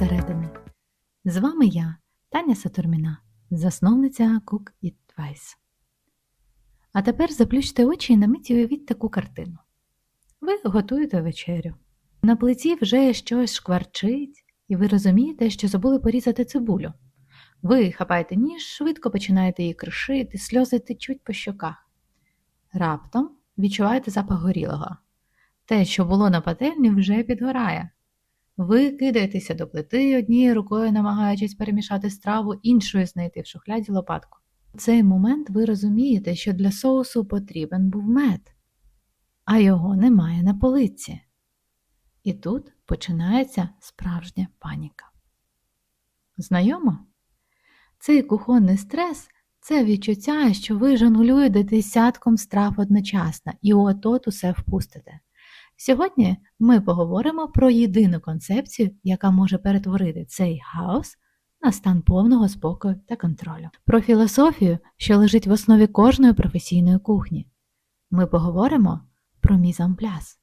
зсередини. З вами я, Таня Сатурміна, засновниця Cook It Twice. А тепер заплющте очі і на мить уявіть таку картину. Ви готуєте вечерю. На плиті вже щось шкварчить, і ви розумієте, що забули порізати цибулю. Ви хапаєте ніж, швидко починаєте її кришити, сльози течуть по щоках. Раптом відчуваєте запах горілого. Те, що було на пательні, вже підгорає. Ви кидаєтеся до плити однією рукою, намагаючись перемішати страву, іншою знайти в шухляді лопатку. В цей момент ви розумієте, що для соусу потрібен був мед, а його немає на полиці. І тут починається справжня паніка. Знайомо? Цей кухонний стрес це відчуття, що ви жонглюєте десятком страв одночасно і от-от усе впустите. Сьогодні ми поговоримо про єдину концепцію, яка може перетворити цей хаос на стан повного спокою та контролю, про філософію, що лежить в основі кожної професійної кухні. Ми поговоримо про мізампляс.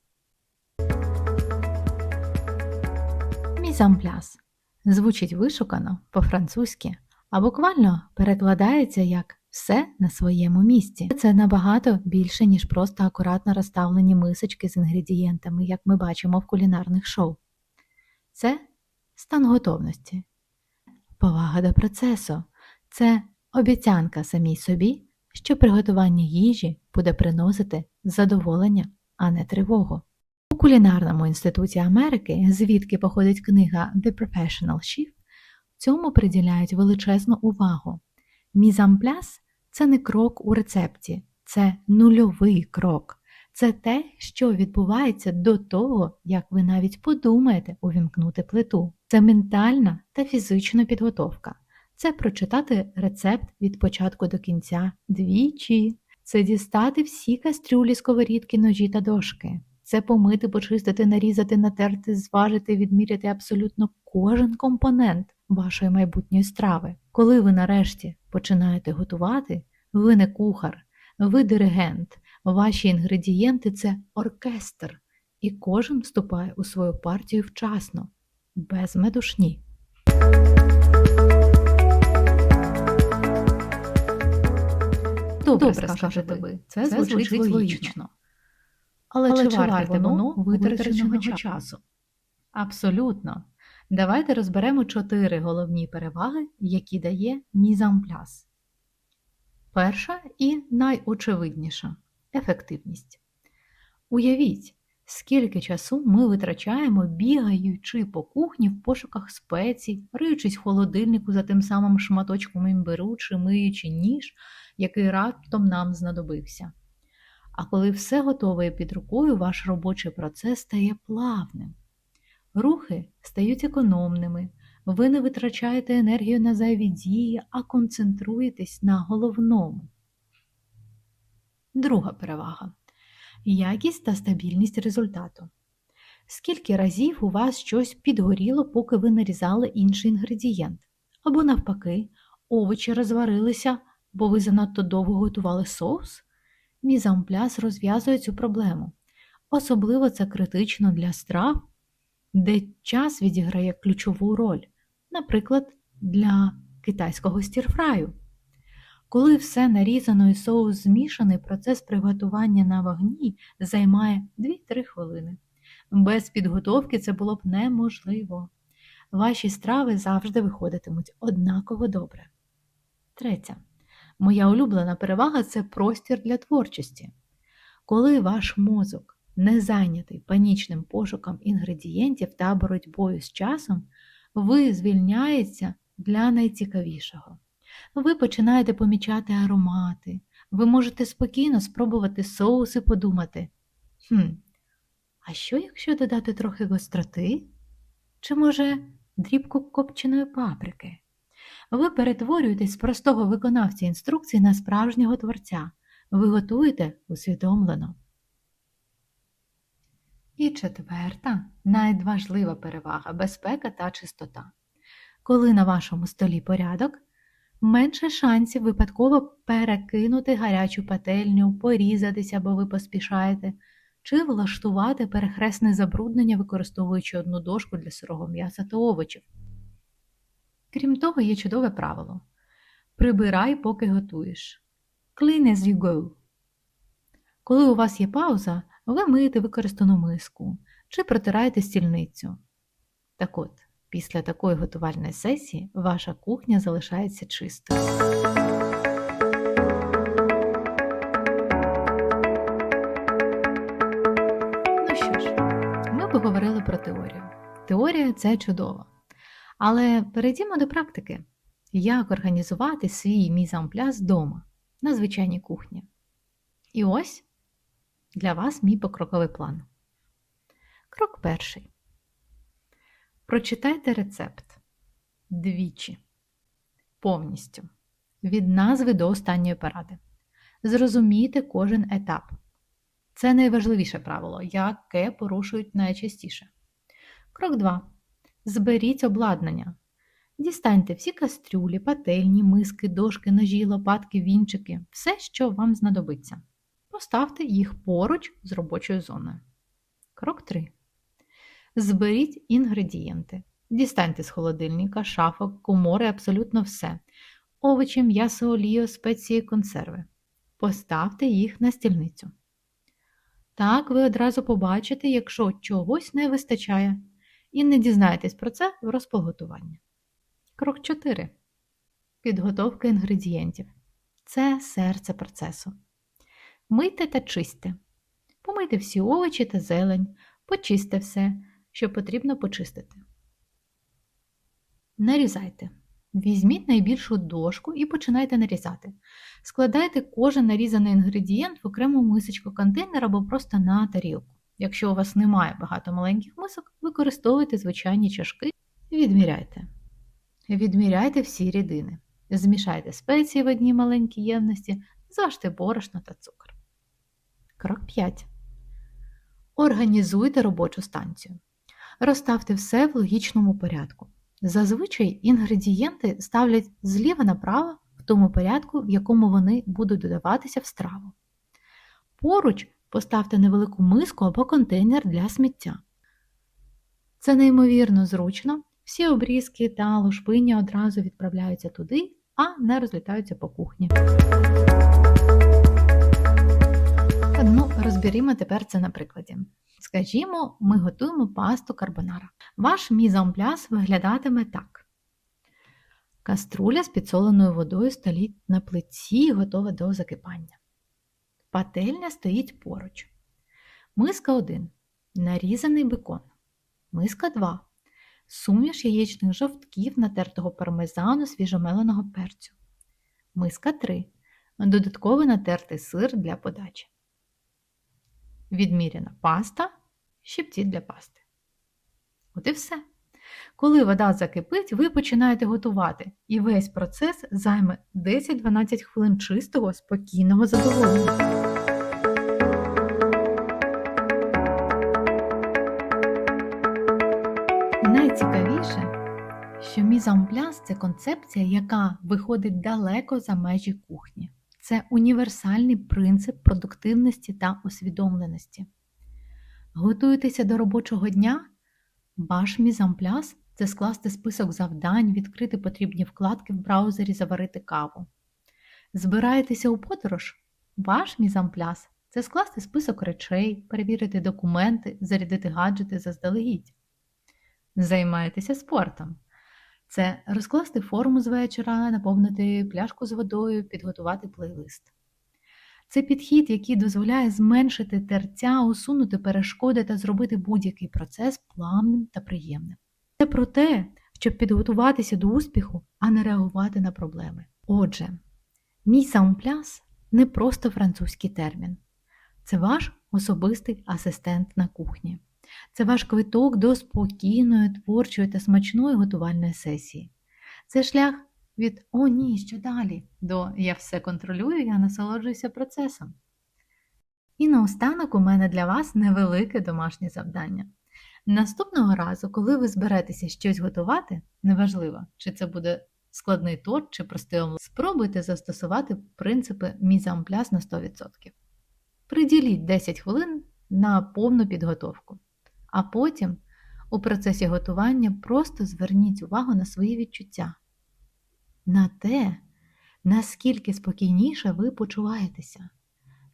Мізампляс звучить вишукано по-французьки, а буквально перекладається як все на своєму місці. Це набагато більше, ніж просто акуратно розставлені мисочки з інгредієнтами, як ми бачимо в кулінарних шоу. Це стан готовності, повага до процесу, це обіцянка самій собі, що приготування їжі буде приносити задоволення, а не тривогу. У кулінарному інституті Америки, звідки походить книга The Professional Chef, цьому приділяють величезну увагу. Мізампляс це не крок у рецепті, це нульовий крок. Це те, що відбувається до того, як ви навіть подумаєте увімкнути плиту. Це ментальна та фізична підготовка. Це прочитати рецепт від початку до кінця двічі. Це дістати всі кастрюлі, сковорідки, ножі та дошки. Це помити, почистити, нарізати, натерти, зважити, відміряти абсолютно кожен компонент вашої майбутньої страви. Коли ви нарешті починаєте готувати, ви не кухар, ви диригент, ваші інгредієнти це оркестр, і кожен вступає у свою партію вчасно, без медушні. Добре, Добре, скажете ви, це, Це звучить, звучить логічно. Але, Але чи варте воно витраченого часу? Абсолютно. Давайте розберемо чотири головні переваги, які дає мізампляс. Перша і найочевидніша ефективність. Уявіть, скільки часу ми витрачаємо, бігаючи по кухні в пошуках спецій, риючись в холодильнику за тим самим шматочком імбиру чи миючи ніж, який раптом нам знадобився. А коли все готове під рукою, ваш робочий процес стає плавним. Рухи стають економними, ви не витрачаєте енергію на зайві дії, а концентруєтесь на головному. Друга перевага якість та стабільність результату. Скільки разів у вас щось підгоріло, поки ви нарізали інший інгредієнт, або навпаки, овочі розварилися, бо ви занадто довго готували соус? Мізампляс розв'язує цю проблему. Особливо це критично для страв, де час відіграє ключову роль, наприклад, для китайського стірфраю. Коли все нарізано і соус змішаний, процес приготування на вогні займає 2-3 хвилини. Без підготовки це було б неможливо. Ваші страви завжди виходитимуть однаково добре. Третя. Моя улюблена перевага це простір для творчості. Коли ваш мозок не зайнятий панічним пошуком інгредієнтів та боротьбою з часом, ви звільняєтеся для найцікавішого. Ви починаєте помічати аромати, ви можете спокійно спробувати соус і подумати, хм, а що якщо додати трохи гостроти? Чи, може, дрібку копченої паприки? Ви перетворюєтесь з простого виконавця інструкцій на справжнього творця. Ви готуєте усвідомлено. І четверта, найважлива перевага безпека та чистота. Коли на вашому столі порядок, менше шансів випадково перекинути гарячу пательню, порізатися, бо ви поспішаєте, чи влаштувати перехресне забруднення, використовуючи одну дошку для сирого м'яса та овочів. Крім того, є чудове правило. Прибирай, поки готуєш. Clean as you go. Коли у вас є пауза, ви миєте використану миску чи протираєте стільницю. Так от, після такої готувальної сесії ваша кухня залишається чистою. Ну що ж, ми поговорили про теорію. Теорія це чудово. Але перейдімо до практики. Як організувати свій мізампляс вдома на звичайній кухні? І ось для вас мій покроковий план. Крок перший. Прочитайте рецепт двічі. Повністю. Від назви до останньої поради. Зрозумійте кожен етап. Це найважливіше правило, яке порушують найчастіше. Крок 2. Зберіть обладнання. Дістаньте всі кастрюлі, пательні, миски, дошки, ножі, лопатки, вінчики, все, що вам знадобиться. Поставте їх поруч з робочою зоною. Крок 3. Зберіть інгредієнти. Дістаньте з холодильника, шафок, комори, абсолютно все. Овочі, м'ясо, олію, спеції, консерви. Поставте їх на стільницю. Так ви одразу побачите, якщо чогось не вистачає, і не дізнаєтесь про це в розпоготуванні. Крок 4. Підготовка інгредієнтів. Це серце процесу. Мийте та чисте. Помийте всі овочі та зелень, почисте все, що потрібно почистити. Нарізайте. Візьміть найбільшу дошку і починайте нарізати. Складайте кожен нарізаний інгредієнт в окрему мисочку контейнер або просто на тарілку. Якщо у вас немає багато маленьких мисок, використовуйте звичайні чашки і відміряйте. Відміряйте всі рідини. Змішайте спеції в одній маленькій ємності, зважте борошно та цукор. Крок 5. Організуйте робочу станцію. Розставте все в логічному порядку. Зазвичай інгредієнти ставлять зліва направо в тому порядку, в якому вони будуть додаватися в страву. Поруч поставте невелику миску або контейнер для сміття. Це неймовірно зручно. Всі обрізки та лушпині одразу відправляються туди, а не розлітаються по кухні. Ну, розберімо тепер це на прикладі. Скажімо, ми готуємо пасту карбонара. Ваш мізампляс виглядатиме так. Каструля з підсоленою водою стоїть на плиті і готова до закипання. Пательня стоїть поруч. Миска 1. Нарізаний бекон. Миска 2. Суміш яєчних жовтків, натертого пармезану, свіжомеленого перцю. Миска 3. Додатковий натертий сир для подачі. Відміряна паста, щипці для пасти. От і все. Коли вода закипить, ви починаєте готувати, і весь процес займе 10-12 хвилин чистого, спокійного задоволення. Найцікавіше, що мізампляс це концепція, яка виходить далеко за межі кухні. Це універсальний принцип продуктивності та усвідомленості. Готуєтеся до робочого дня? Ваш мізампляс це скласти список завдань, відкрити потрібні вкладки в браузері, заварити каву. Збираєтеся у подорож? Ваш мізампляс це скласти список речей, перевірити документи, зарядити гаджети заздалегідь. Займаєтеся спортом. Це розкласти форму з вечора, наповнити пляшку з водою, підготувати плейлист. Це підхід, який дозволяє зменшити терця, усунути перешкоди та зробити будь-який процес плавним та приємним. Це про те, щоб підготуватися до успіху, а не реагувати на проблеми. Отже, мій саунпляс не просто французький термін, це ваш особистий асистент на кухні. Це ваш квиток до спокійної, творчої та смачної готувальної сесії. Це шлях від О, ні, що далі до Я все контролюю, я насолоджуюся процесом. І наостанок у мене для вас невелике домашнє завдання. Наступного разу, коли ви зберетеся щось готувати, неважливо, чи це буде складний торт чи простий омлет, спробуйте застосувати принципи мізампляс на 100%. Приділіть 10 хвилин на повну підготовку а потім У процесі готування просто зверніть увагу на свої відчуття, на те, наскільки спокійніше ви почуваєтеся,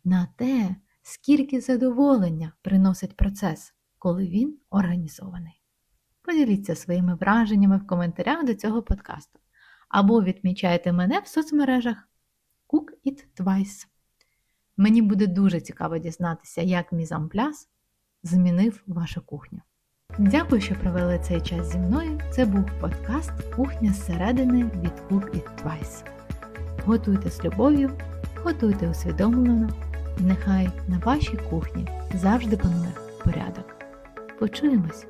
на те, скільки задоволення приносить процес, коли він організований. Поділіться своїми враженнями в коментарях до цього подкасту або відмічайте мене в соцмережах Cook It Twice. Мені буде дуже цікаво дізнатися, як мізампляс змінив вашу кухню. Дякую, що провели цей час зі мною. Це був подкаст Кухня зсередини від Cook It Twice. Готуйте з любов'ю, готуйте усвідомлено, і нехай на вашій кухні завжди панує порядок. Почуємось!